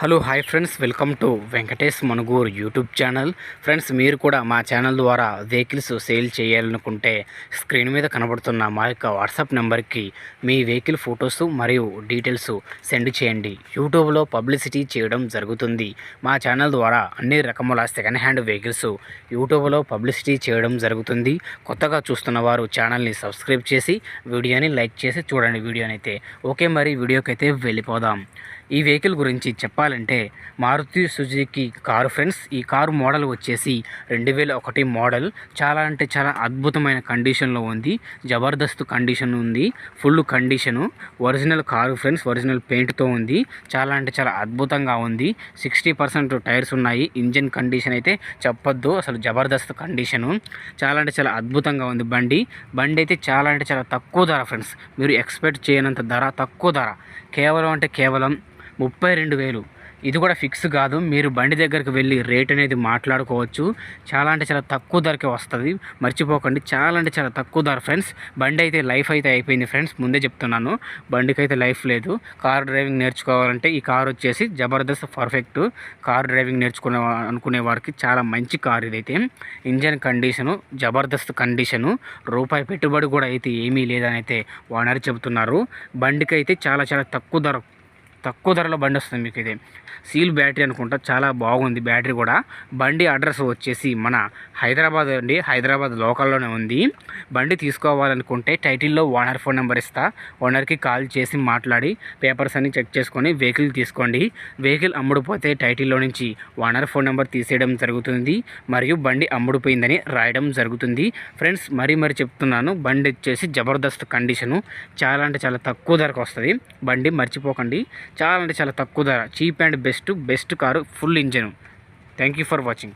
Hello hi friends. Welcome to Venkatesh Manuguru YouTube channel. Friends మీరు కూడా మా channel ద్వారా వెహికల్స్ సేల్ చేయాలనుకుంటే స్క్రీన్ మీద కనబడుతున్న మా యొక్క వాట్సాప్ నెంబర్కి మీ వెహికల్ ఫొటోస్ మరియు డీటెయిల్స్ సెండ్ చేయండి. యూట్యూబ్లో పబ్లిసిటీ చేయడం జరుగుతుంది. మా ఛానల్ ద్వారా అన్ని రకముల సెకండ్ హ్యాండ్ వెహికల్స్ యూట్యూబ్లో పబ్లిసిటీ చేయడం జరుగుతుంది. కొత్తగా చూస్తున్న వారు ఛానల్ని సబ్స్క్రైబ్ చేసి వీడియోని లైక్ చేసి చూడండి. వీడియోని అయితే ఓకే మరి వీడియోకి అయితే వెళ్ళిపోదాం. ఈ వెహికల్ గురించి చెప్పాలంటే మారుతి సుజుకి కారు ఫ్రెండ్స్ ఈ కారు మోడల్ వచ్చేసి రెండు వేల ఒకటి మోడల్. చాలా అంటే చాలా అద్భుతమైన కండిషన్లో ఉంది. జబర్దస్త్ కండిషన్ ఉంది. Full condition. Original car friends original పెయింట్తో ఉంది. చాలా అంటే చాలా అద్భుతంగా ఉంది. సిక్స్టీ పర్సెంట్ టైర్స్ ఉన్నాయి. ఇంజన్ కండిషన్ అయితే చెప్పొద్దు. అసలు జబర్దస్త్ కండిషను. చాలా అంటే చాలా అద్భుతంగా ఉంది బండి. బండి అయితే చాలా అంటే చాలా తక్కువ ధర ఫ్రెండ్స్. మీరు ఎక్స్పెక్ట్ చేయనంత ధర తక్కువ ధర. కేవలం అంటే కేవలం ముప్పై రెండు వేలు. ఇది కూడా ఫిక్స్ కాదు. మీరు బండి దగ్గరికి వెళ్ళి రేట్ అనేది మాట్లాడుకోవచ్చు. చాలా అంటే చాలా తక్కువ ధరకే వస్తుంది. మర్చిపోకండి. చాలా అంటే చాలా తక్కువ ధర ఫ్రెండ్స్. బండి అయితే లైఫ్ అయితే అయిపోయింది ఫ్రెండ్స్. ముందే చెప్తున్నాను. బండికి అయితే లైఫ్ లేదు. కార్ డ్రైవింగ్ నేర్చుకోవాలంటే ఈ కార్ వచ్చేసి జబర్దస్త్ పర్ఫెక్ట్ కార్ డ్రైవింగ్ నేర్చుకునే అనుకునే వారికి చాలా మంచి కార్ ఇదైతే. ఇంజన్ కండిషను జబర్దస్త్ కండిషను రూపాయి పెట్టుబడి కూడా అయితే ఏమీ లేదని అయితే ఓనర్ చెబుతున్నారు. బండికి అయితే చాలా చాలా తక్కువ ధర తక్కువ ధరలో బండి వస్తుంది మీకు ఇది. సీల్ బ్యాటరీ అనుకుంటా చాలా బాగుంది బ్యాటరీ కూడా. బండి అడ్రస్ వచ్చేసి మన హైదరాబాద్ అండి. హైదరాబాద్ లోకల్లోనే ఉంది. బండి తీసుకోవాలనుకుంటే టైటిల్లో ఓనర్ ఫోన్ నెంబర్ ఇస్తా. ఓనర్కి కాల్ చేసి మాట్లాడి పేపర్స్ అన్ని చెక్ చేసుకొని వెహికల్ తీసుకోండి. వెహికల్ అమ్ముడుపోతే టైటిల్లో నుంచి ఓనర్ ఫోన్ నెంబర్ తీసేయడం జరుగుతుంది. మరియు బండి అమ్ముడుపోయిందని రాయడం జరుగుతుంది. ఫ్రెండ్స్ మరీ మరీ చెప్తున్నాను బండి వచ్చేసి జబర్దస్త్ కండిషను. చాలా అంటే చాలా తక్కువ ధరకు వస్తుంది. బండి మర్చిపోకండి. చాలా అంటే చాలా తక్కువ ధర. Cheap and best best car full engine. Thank you for watching